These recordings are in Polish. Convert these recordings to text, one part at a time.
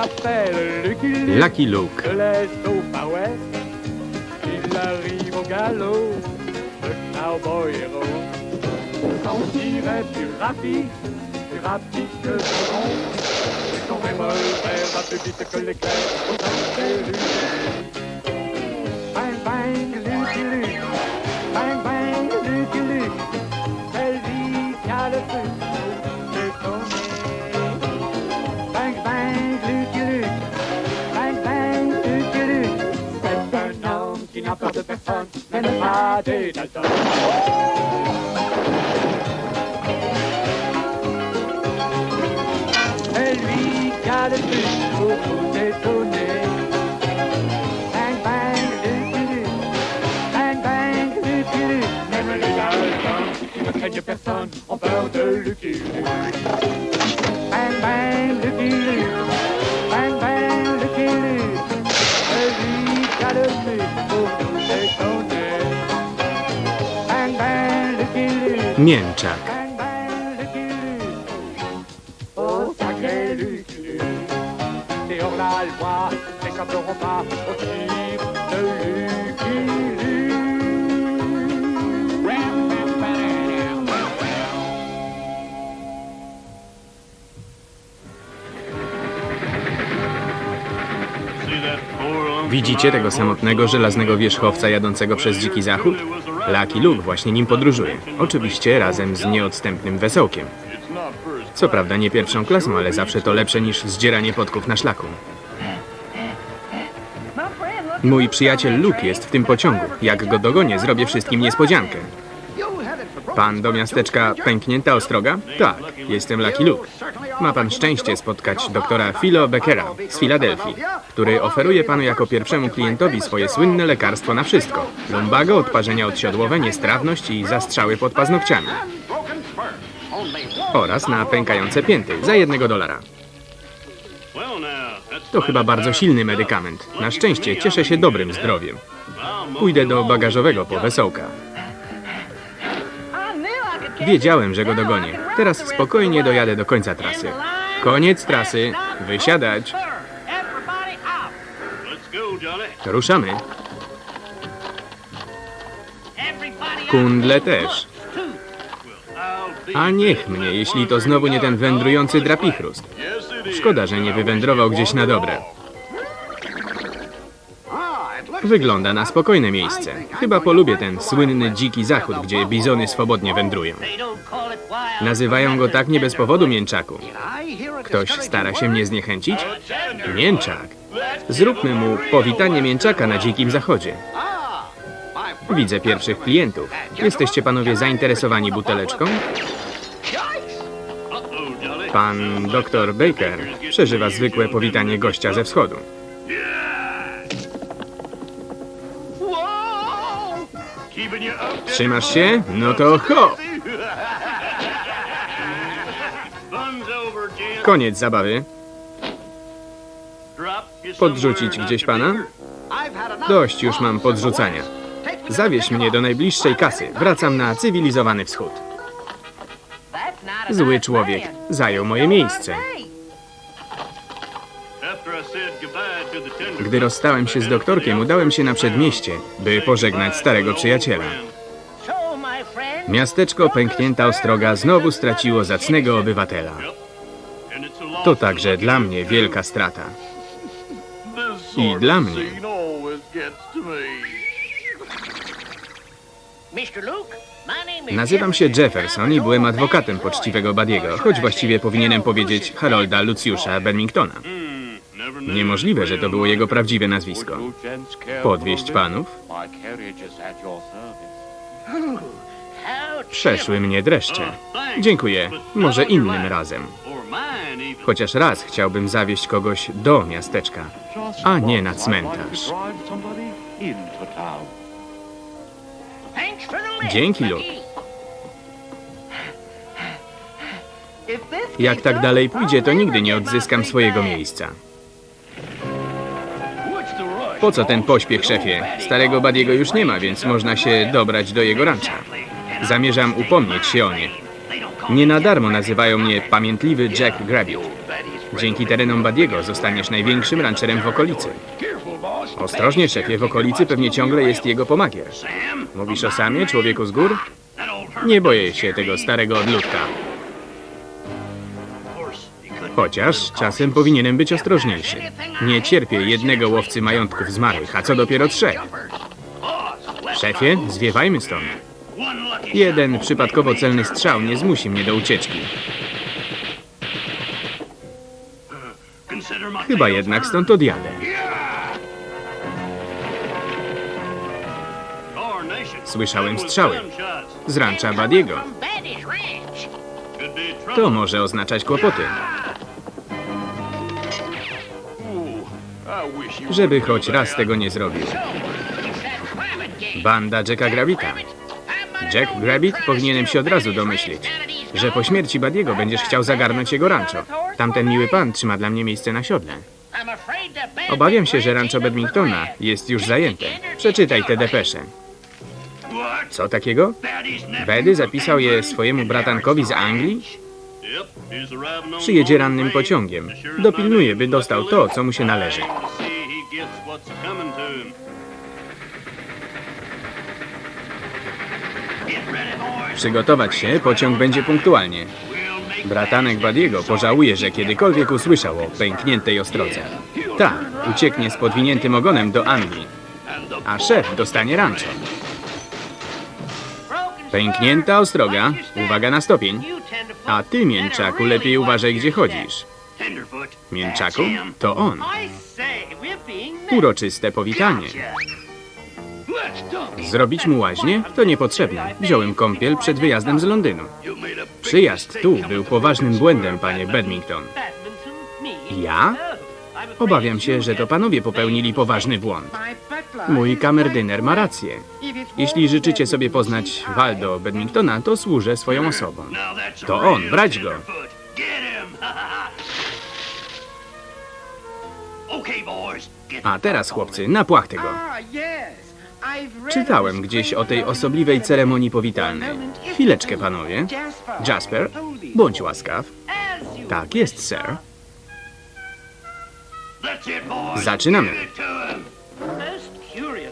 l'appelle Lucky. Lucky Luke. De l'est au far west, il arrive au galop, le cowboy héros. On dirait plus rapide, plus rapide que le son. Et son revolver va plus vite que l'éclair. Peur de personne, ne pas des Dalton. C'est lui qui a le plus beaucoup détonné. Bang bang, Lucky Luke, bang bang, Luke, même les Dalton qui ne craignent personne ont peur de Lucky Luke. Widzicie tego samotnego, żelaznego wierzchowca jadącego przez dziki zachód? Lucky Luke właśnie nim podróżuje. Oczywiście razem z nieodstępnym wesołkiem. Co prawda nie pierwszą klasą, ale zawsze to lepsze niż zdzieranie podków na szlaku. Mój przyjaciel Luke jest w tym pociągu. Jak go dogonię, zrobię wszystkim niespodziankę. Pan do miasteczka Pęknięta Ostroga? Tak, jestem Lucky Luke. Ma pan szczęście spotkać doktora Philo Beckera z Filadelfii, który oferuje panu jako pierwszemu klientowi swoje słynne lekarstwo na wszystko. Lumbago, odparzenia odsiodłowe, niestrawność i zastrzały pod paznokciami. Oraz na pękające pięty za jednego dolara. To chyba bardzo silny medykament. Na szczęście cieszę się dobrym zdrowiem. Pójdę do bagażowego po wesołka. Wiedziałem, że go dogonię. Teraz spokojnie dojadę do końca trasy. Koniec trasy. Wysiadać. Ruszamy. Kundle też. A niech mnie, jeśli to znowu nie ten wędrujący drapichrust. Szkoda, że nie wywędrował gdzieś na dobre. Wygląda na spokojne miejsce. Chyba polubię ten słynny dziki zachód, gdzie bizony swobodnie wędrują. Nazywają go tak nie bez powodu mięczaku. Ktoś stara się mnie zniechęcić? Mięczak. Zróbmy mu powitanie mięczaka na dzikim zachodzie. Widzę pierwszych klientów. Jesteście panowie zainteresowani buteleczką? Pan doktor Baker przeżywa zwykłe powitanie gościa ze wschodu. Trzymasz się? No to ho! Koniec zabawy. Podrzucić gdzieś pana? Dość już mam podrzucania. Zawieź mnie do najbliższej kasy. Wracam na cywilizowany wschód. Zły człowiek zajął moje miejsce. Gdy rozstałem się z doktorkiem, udałem się na przedmieście, by pożegnać starego przyjaciela. Miasteczko Pęknięta Ostroga znowu straciło zacnego obywatela. To także dla mnie wielka strata. I dla mnie. Nazywam się Jefferson i byłem adwokatem poczciwego Badiego, choć właściwie powinienem powiedzieć Harolda Lucjusza Benningtona. Niemożliwe, że to było jego prawdziwe nazwisko. Podwieźć panów? Przeszły mnie dreszcze. Dziękuję. Może innym razem. Chociaż raz chciałbym zawieźć kogoś do miasteczka, a nie na cmentarz. Dzięki, Luke. Jak tak dalej pójdzie, to nigdy nie odzyskam swojego miejsca. Po co ten pośpiech, szefie? Starego Badiego już nie ma, więc można się dobrać do jego rancza. Zamierzam upomnieć się o nie. Nie na darmo nazywają mnie pamiętliwy Jack Grabbit. Dzięki terenom Badiego zostaniesz największym rancherem w okolicy. Ostrożnie, szefie, w okolicy pewnie ciągle jest jego pomagier. Mówisz o Samie, człowieku z gór? Nie boję się tego starego odludka. Chociaż czasem powinienem być ostrożniejszy. Nie cierpię jednego łowcy majątków zmarłych, a co dopiero trzech. Szefie, zwiewajmy stąd. Jeden przypadkowo celny strzał nie zmusi mnie do ucieczki. Chyba jednak stąd odjadę. Słyszałem strzały. Z rancza Badiego. To może oznaczać kłopoty. Żeby choć raz tego nie zrobił. Banda Jacka Grabita. Jack Grabbit powinienem się od razu domyślić, że po śmierci Badiego będziesz chciał zagarnąć jego rancho. Tamten miły pan trzyma dla mnie miejsce na siodle. Obawiam się, że rancho Bedmingtona jest już zajęte. Przeczytaj te depesze. Co takiego? Bedy zapisał je swojemu bratankowi z Anglii? Przyjedzie rannym pociągiem. Dopilnuje, by dostał to, co mu się należy. Przygotować się, pociąg będzie punktualnie. Bratanek Badiego pożałuje, że kiedykolwiek usłyszał o pękniętej ostrodze. Tak, ucieknie z podwiniętym ogonem do Anglii, a szef dostanie rancho. Pęknięta ostroga, uwaga na stopień. A ty, mięczaku, lepiej uważaj, gdzie chodzisz. Mięczaku? To on. Uroczyste powitanie. Zrobić mu łaźnię? To niepotrzebne. Wziąłem kąpiel przed wyjazdem z Londynu. Przyjazd tu był poważnym błędem, panie Bedmington. Ja? Obawiam się, że to panowie popełnili poważny błąd. Mój kamerdyner ma rację. Jeśli życzycie sobie poznać Waldo Bedmingtona, to służę swoją osobą. To on, brać go. A teraz, chłopcy, na płachtę go. Czytałem gdzieś o tej osobliwej ceremonii powitalnej. Chwileczkę, panowie. Jasper, bądź łaskaw. Tak jest, sir. Zaczynamy.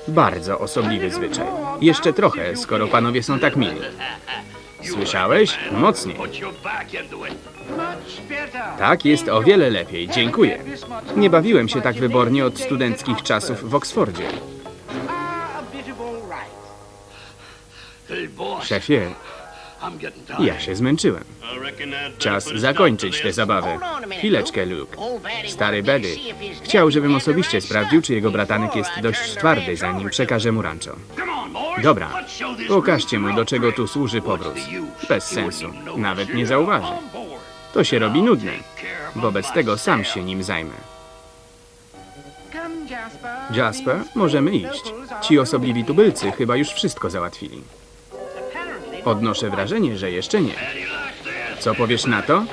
Bardzo osobliwy zwyczaj. Jeszcze trochę, skoro panowie są tak mili. Słyszałeś? Mocniej. Tak jest o wiele lepiej, dziękuję. Nie bawiłem się tak wybornie od studenckich czasów w Oksfordzie. Szefie, ja się zmęczyłem. Czas zakończyć tę zabawę. Chwileczkę, Luke. Stary Bedy chciał, żebym osobiście sprawdził, czy jego bratanek jest dość twardy, zanim przekaże mu rancho. Dobra, pokażcie mu, do czego tu służy powrót. Bez sensu, nawet nie zauważy. To się robi nudne. Wobec tego sam się nim zajmę. Jasper, możemy iść. Ci osobliwi tubylcy chyba już wszystko załatwili. Odnoszę wrażenie, że jeszcze nie. Co powiesz na to?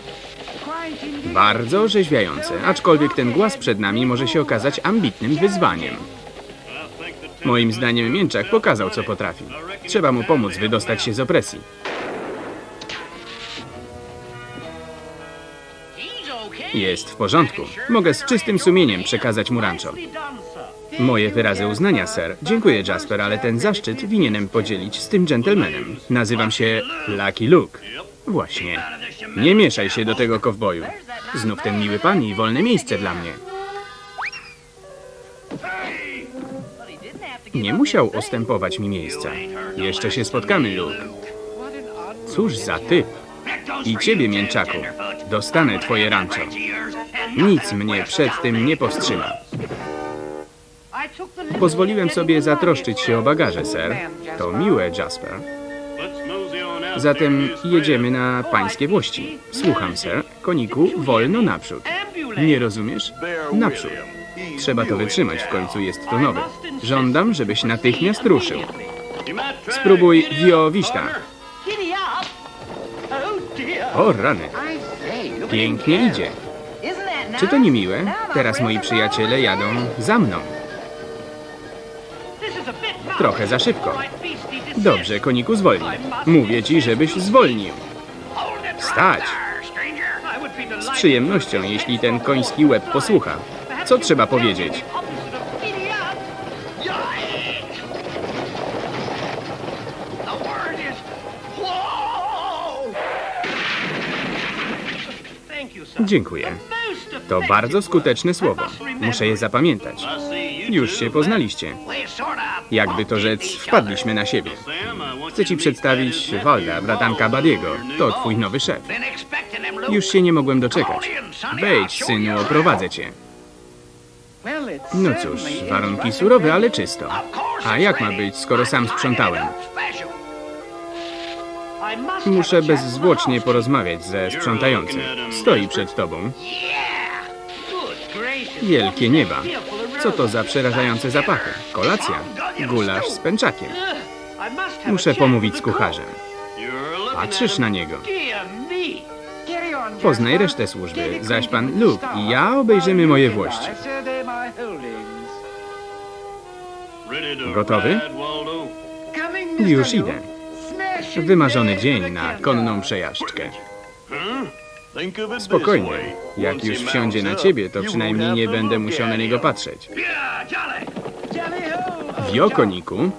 Bardzo orzeźwiające, aczkolwiek ten głaz przed nami może się okazać ambitnym wyzwaniem. Moim zdaniem Mięczak pokazał, co potrafi. Trzeba mu pomóc wydostać się z opresji. Jest w porządku. Mogę z czystym sumieniem przekazać mu rancho. Moje wyrazy uznania, sir. Dziękuję, Jasper, ale ten zaszczyt winienem podzielić z tym gentlemanem. Nazywam się Lucky Luke. Właśnie. Nie mieszaj się do tego kowboju. Znów ten miły pan i wolne miejsce dla mnie. Nie musiał ostępować mi miejsca. Jeszcze się spotkamy, Luke. Cóż za typ. I ciebie, mięczaku. Dostanę twoje rancho. Nic mnie przed tym nie powstrzyma. Pozwoliłem sobie zatroszczyć się o bagaże, sir. To miłe, Jasper. Zatem jedziemy na pańskie włości. Słucham, sir. Koniku, wolno naprzód. Nie rozumiesz? Naprzód. Trzeba to wytrzymać, w końcu jest to nowy. Żądam, żebyś natychmiast ruszył. Spróbuj Vio Vista. O rany, pięknie idzie. Czy to nie miłe? Teraz moi przyjaciele jadą za mną. Trochę za szybko. Dobrze, koniku, zwolnij. Mówię ci, żebyś zwolnił. Stać! Z przyjemnością, jeśli ten koński łeb posłucha. Co trzeba powiedzieć? Dziękuję. To bardzo skuteczne słowo. Muszę je zapamiętać. Już się poznaliście. Jakby to rzec, wpadliśmy na siebie. Chcę ci przedstawić Walda, bratanka Badiego. To twój nowy szef. Już się nie mogłem doczekać. Wejdź, synu, oprowadzę cię. No cóż, warunki surowe, ale czysto. A jak ma być, skoro sam sprzątałem? Muszę bezzwłocznie porozmawiać ze sprzątającym. Stoi przed tobą. Wielkie nieba. Co to za przerażające zapachy? Kolacja. Gulasz z pęczakiem. Muszę pomówić z kucharzem. Patrzysz at na niego. Poznaj resztę służby, zaś pan Luke i ja obejrzymy moje włości. Gotowy? Już idę. Wymarzony dzień na konną przejażdżkę. Spokojnie. Jak już wsiądzie na ciebie, to przynajmniej nie będę musiał na niego patrzeć. Wiokoniku,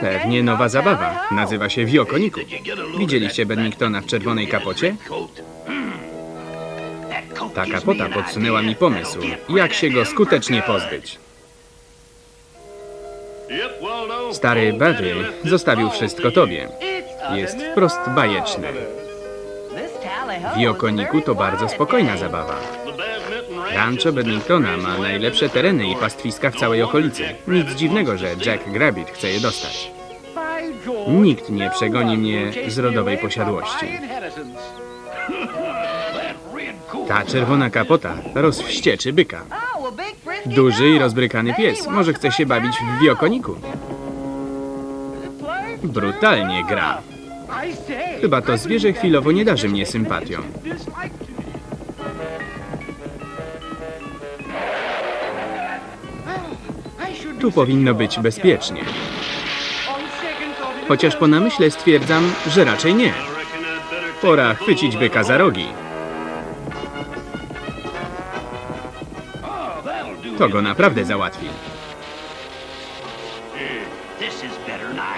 pewnie nowa zabawa. Nazywa się Wiokoniku. Widzieliście Benningtona w czerwonej kapocie? Coat Ta kapota podsunęła mi pomysł, jak się go skutecznie pozbyć. Waldo. Stary this zostawił wszystko tobie. Jest wprost bajeczny. Wiokoniku to bardzo spokojna zabawa. Rancho ranch ma najlepsze tereny i pastwiska w całej okolicy. Nic dziwnego, że Jack Grabbit chce je dostać. Nikt nie przegoni mnie z rodowej posiadłości. Ta czerwona kapota rozwścieczy byka. Duży i rozbrykany pies może chce się bawić w wiokoniku. Brutalnie gra. Chyba to zwierzę chwilowo nie darzy mnie sympatią. Tu powinno być bezpiecznie. Chociaż po namyśle stwierdzam, że raczej nie. Pora chwycić byka za rogi. To go naprawdę załatwi.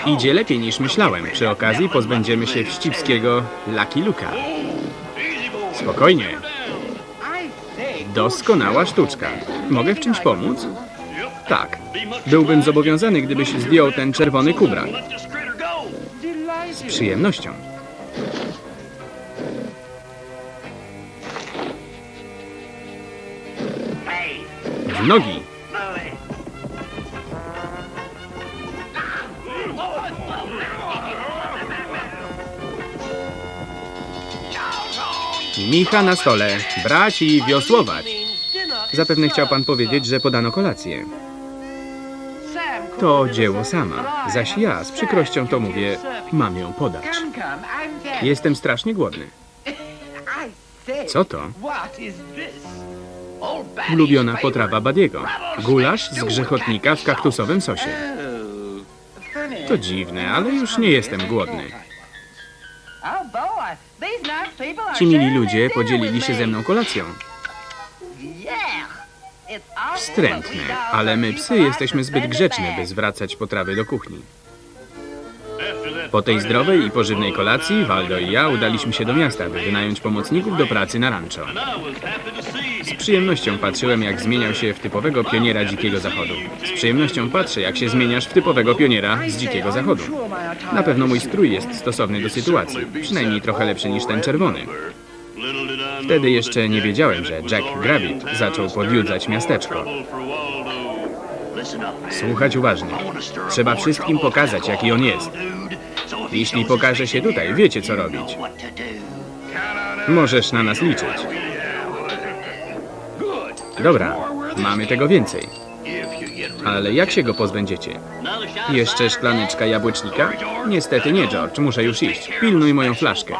Idzie lepiej niż myślałem. Przy okazji pozbędziemy się wścibskiego Lucky Luka. Spokojnie. Doskonała sztuczka. Mogę w czymś pomóc? Tak. Byłbym zobowiązany, gdybyś zdjął ten czerwony go. Z przyjemnością. W nogi. Micha na stole. Brać i wiosłować. Zapewne chciał pan powiedzieć, że podano kolację. To dzieło sama. Zaś ja z przykrością to mówię, mam ją podać. Jestem strasznie głodny. Co to? Ulubiona potrawa Badiego. Gulasz z grzechotnika w kaktusowym sosie. To dziwne, ale już nie jestem głodny. Ci mili ludzie podzielili się ze mną kolacją. Wstrętne, ale my psy jesteśmy zbyt grzeczne, by zwracać potrawy do kuchni. Po tej zdrowej i pożywnej kolacji Waldo i ja udaliśmy się do miasta, by wynająć pomocników do pracy na rancho. Z przyjemnością patrzyłem, jak zmieniał się w typowego pioniera Dzikiego Zachodu. Z przyjemnością patrzę, jak się zmieniasz w typowego pioniera z Dzikiego Zachodu. Na pewno mój strój jest stosowny do sytuacji, przynajmniej trochę lepszy niż ten czerwony. Wtedy jeszcze nie wiedziałem, że Jack in zaczął podjudzać miasteczko. Słuchać uważnie. Trzeba wszystkim pokazać, jaki on jest. Jeśli pokaże się tutaj, wiecie co robić. Możesz na nas liczyć. Dobra, mamy tego więcej. Ale jak się go pozbędziecie? Jeszcze szklaneczka jabłecznika? Niestety nie, George, muszę już iść. Pilnuj moją flaszkę.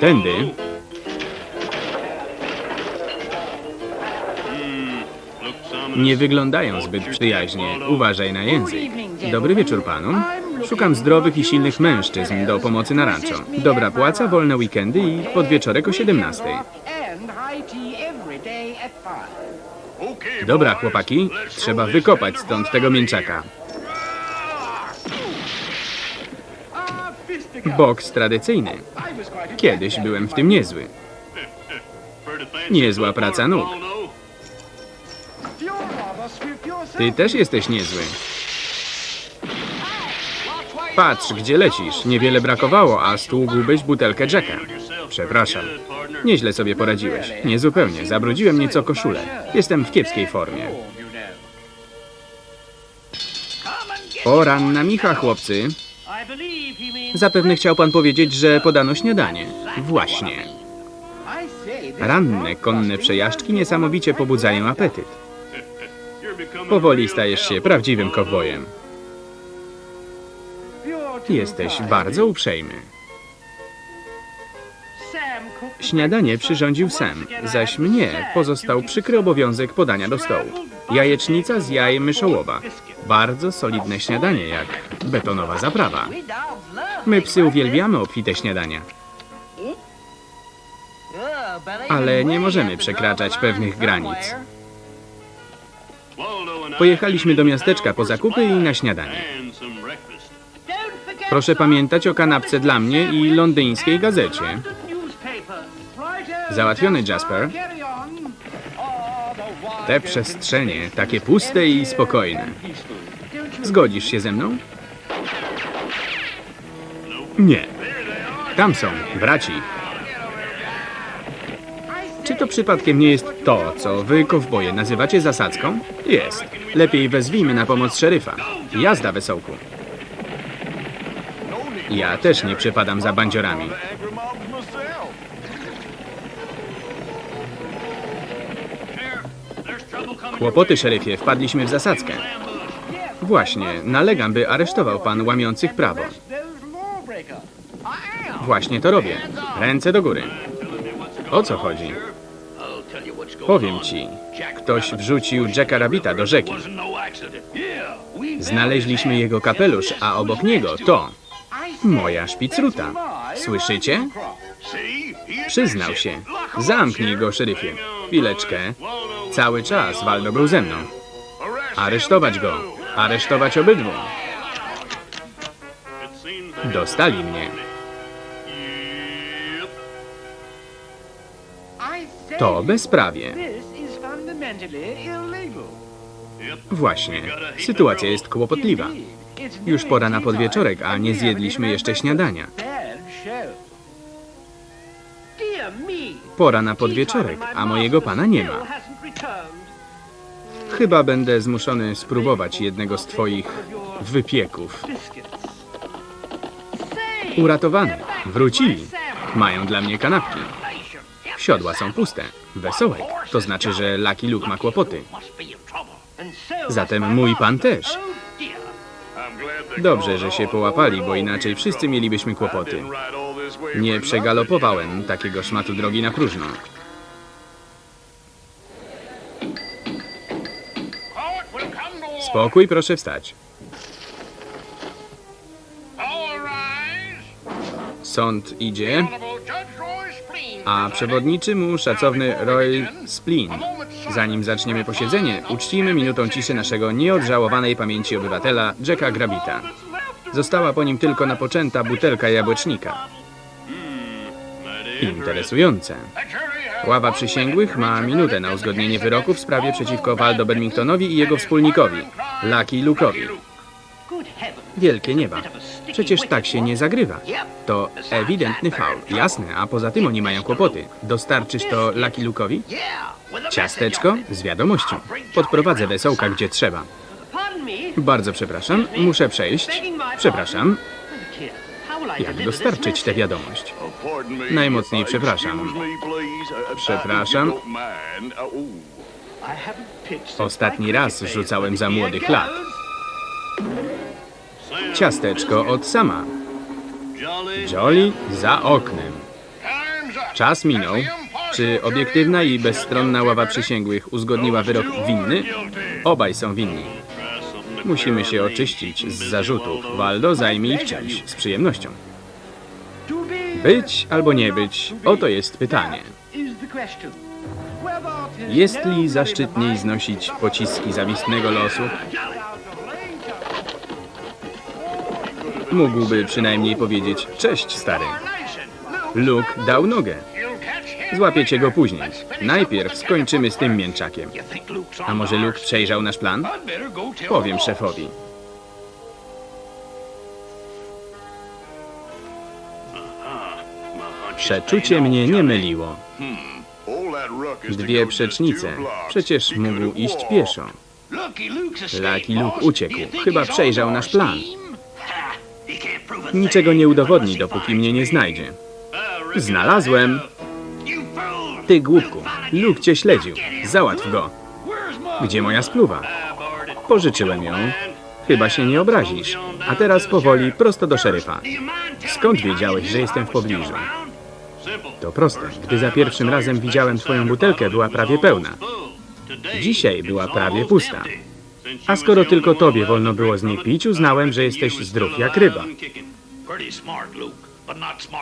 Tędy. Nie wyglądają zbyt przyjaźnie. Uważaj na język. Dobry wieczór panom. Szukam zdrowych i silnych mężczyzn do pomocy na rancho. Dobra płaca, wolne weekendy i podwieczorek o 17. Dobra, chłopaki, trzeba wykopać stąd tego mięczaka. Boks tradycyjny. Kiedyś byłem w tym niezły. Niezła praca nóg. Ty też jesteś niezły. Patrz, gdzie lecisz. Niewiele brakowało, a stługłbyś butelkę Jacka. Przepraszam. Nieźle sobie poradziłeś. Niezupełnie. Zabrudziłem nieco koszulę. Jestem w kiepskiej formie. O, ranna micha, chłopcy. Zapewne chciał pan powiedzieć, że podano śniadanie. Właśnie. Ranne, konne przejażdżki niesamowicie pobudzają apetyt. Powoli stajesz się prawdziwym kowbojem. Jesteś bardzo uprzejmy. Śniadanie przyrządził Sam, zaś mnie pozostał przykry obowiązek podania do stołu. Jajecznica z jaj myszołowa. Bardzo solidne śniadanie, jak betonowa zaprawa. My psy uwielbiamy obfite śniadania, ale nie możemy przekraczać pewnych granic. Pojechaliśmy do miasteczka po zakupy i na śniadanie. Proszę pamiętać o kanapce dla mnie i londyńskiej gazecie. Załatwiony, Jasper. Te przestrzenie, takie puste i spokojne. Zgodzisz się ze mną? Nie. Tam są, braci. Czy to przypadkiem nie jest to, co wy, kowboje, nazywacie zasadzką? Jest. Lepiej wezwijmy na pomoc szeryfa. Jazda, wesołku. Ja też nie przepadam za bandziorami. Kłopoty, szeryfie, wpadliśmy w zasadzkę. Właśnie, nalegam, by aresztował pan łamiących prawo. Właśnie to robię. Ręce do góry. O co chodzi? Powiem ci. Ktoś wrzucił Jacka Rabbita do rzeki. Znaleźliśmy jego kapelusz, a obok niego to moja szpicruta. Słyszycie? Przyznał się. Zamknij go, szeryfie. Chwileczkę. Cały czas Waldo był ze mną. Aresztować go. Aresztować obydwu. Dostali mnie. To bezprawie. Właśnie. Sytuacja jest kłopotliwa. Już pora na podwieczorek, a nie zjedliśmy jeszcze śniadania. Pora na podwieczorek, a mojego pana nie ma. Chyba będę zmuszony spróbować jednego z twoich wypieków. Uratowany. Wrócili. Mają dla mnie kanapki. Siodła są puste. Wesołek. To znaczy, że Lucky Luke ma kłopoty. Zatem mój pan też. Dobrze, że się połapali, bo inaczej wszyscy mielibyśmy kłopoty. Nie przegalopowałem takiego szmatu drogi na próżno. Spokój, proszę wstać. Sąd idzie, a przewodniczy mu szacowny Roy Splin. Zanim zaczniemy posiedzenie, uczcijmy minutą ciszy naszego nieodżałowanej pamięci obywatela Jacka Grabita. Została po nim tylko napoczęta butelka jabłecznika. Interesujące. Ława przysięgłych ma minutę na uzgodnienie wyroku w sprawie przeciwko Waldo Bedmingtonowi i jego wspólnikowi, Lucky Luke'owi. Wielkie nieba. Przecież tak się nie zagrywa. To ewidentny faul. Jasne, a poza tym oni mają kłopoty. Dostarczysz to Lucky Luke'owi? Ciasteczko? Z wiadomością. Podprowadzę wesołka gdzie trzeba. Bardzo przepraszam, muszę przejść. Przepraszam. Jak dostarczyć tę wiadomość? Najmocniej przepraszam. Przepraszam. Ostatni raz rzucałem za młodych lat. Ciasteczko od sama. Jolly za oknem. Czas minął. Czy obiektywna i bezstronna ława przysięgłych uzgodniła wyrok winny? Obaj są winni. Musimy się oczyścić z zarzutów. Waldo, zajmij ich czymś. Z przyjemnością. Być albo nie być, oto jest pytanie. Jest li zaszczytniej znosić pociski zawistnego losu? Mógłby przynajmniej powiedzieć cześć, stary. Luke dał nogę. Złapiecie go później. Najpierw skończymy z tym mięczakiem. A może Luke przejrzał nasz plan? Powiem szefowi. Przeczucie mnie nie myliło. Dwie przecznice. Przecież mógł iść pieszo. Lucky Luke uciekł. Chyba przejrzał nasz plan. Niczego nie udowodni, dopóki mnie nie znajdzie. Znalazłem. Ty głupku. Luke cię śledził. Załatw go. Gdzie moja spluwa? Pożyczyłem ją. Chyba się nie obrazisz. A teraz powoli prosto do szeryfa. Skąd wiedziałeś, że jestem w pobliżu? To proste. Gdy za pierwszym razem widziałem twoją butelkę, była prawie pełna. Dzisiaj była prawie pusta. A skoro tylko tobie wolno było z niej pić, uznałem, że jesteś zdrów jak ryba.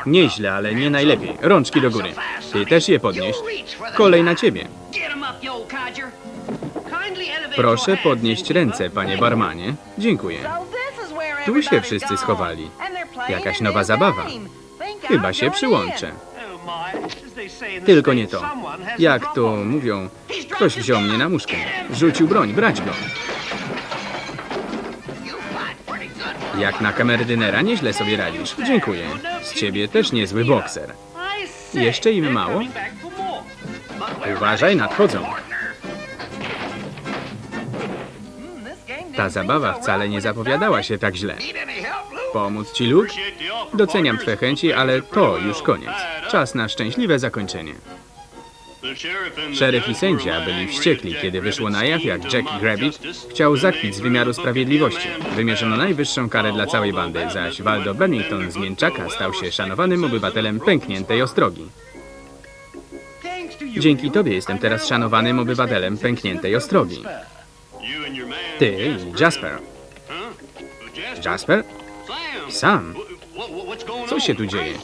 Nieźle, ale nie najlepiej. Rączki do góry. Ty też je podnieś. Kolej na ciebie. Proszę podnieść ręce, panie barmanie. Dziękuję. Tu się wszyscy schowali. Jakaś nowa zabawa. Chyba się przyłączę. Tylko nie to. Jak to mówią, ktoś wziął mnie na muszkę. Rzucił broń, brać go. Jak na kamerdynera nieźle sobie radzisz. Dziękuję. Z ciebie też niezły bokser. Jeszcze im mało? Uważaj, nadchodzą. Ta zabawa wcale nie zapowiadała się tak źle. Pomóc ci, Luke? Doceniam twe chęci, ale to już koniec. Czas na szczęśliwe zakończenie. Szeryf i sędzia byli wściekli, kiedy wyszło na jaw, jak Jack Grabbit chciał zakpić z wymiaru sprawiedliwości. Wymierzono najwyższą karę dla całej bandy, zaś Waldo Bennington z Mięczaka stał się szanowanym obywatelem pękniętej ostrogi. Dzięki tobie jestem teraz szanowanym obywatelem pękniętej ostrogi. Ty i Jasper. Jasper? Sam? Co się tu dzieje?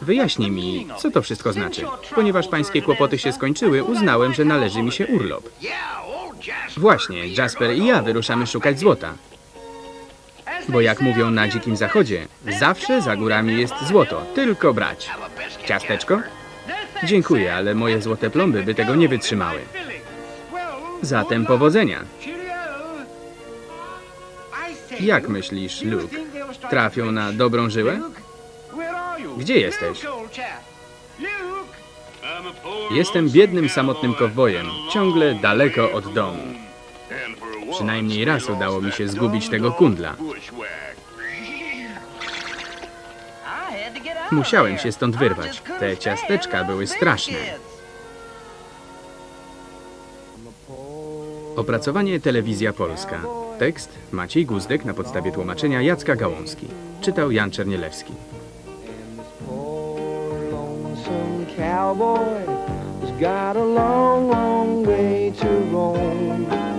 Wyjaśnij mi, co to wszystko znaczy. Ponieważ pańskie kłopoty się skończyły, uznałem, że należy mi się urlop. Właśnie, Jasper i ja wyruszamy szukać złota. Bo jak mówią na dzikim zachodzie, zawsze za górami jest złoto, tylko brać. Ciasteczko? Dziękuję, ale moje złote plomby by tego nie wytrzymały. Zatem powodzenia. Jak myślisz, Luke? Trafią na dobrą żyłę? Gdzie jesteś? Jestem biednym, samotnym kowbojem, ciągle daleko od domu. Przynajmniej raz udało mi się zgubić tego kundla. Musiałem się stąd wyrwać. Te ciasteczka były straszne. Opracowanie Telewizja Polska. Tekst Maciej Guzdek na podstawie tłumaczenia Jacka Gałązki. Czytał Jan Czernielewski. cowboy got a long, long way to roam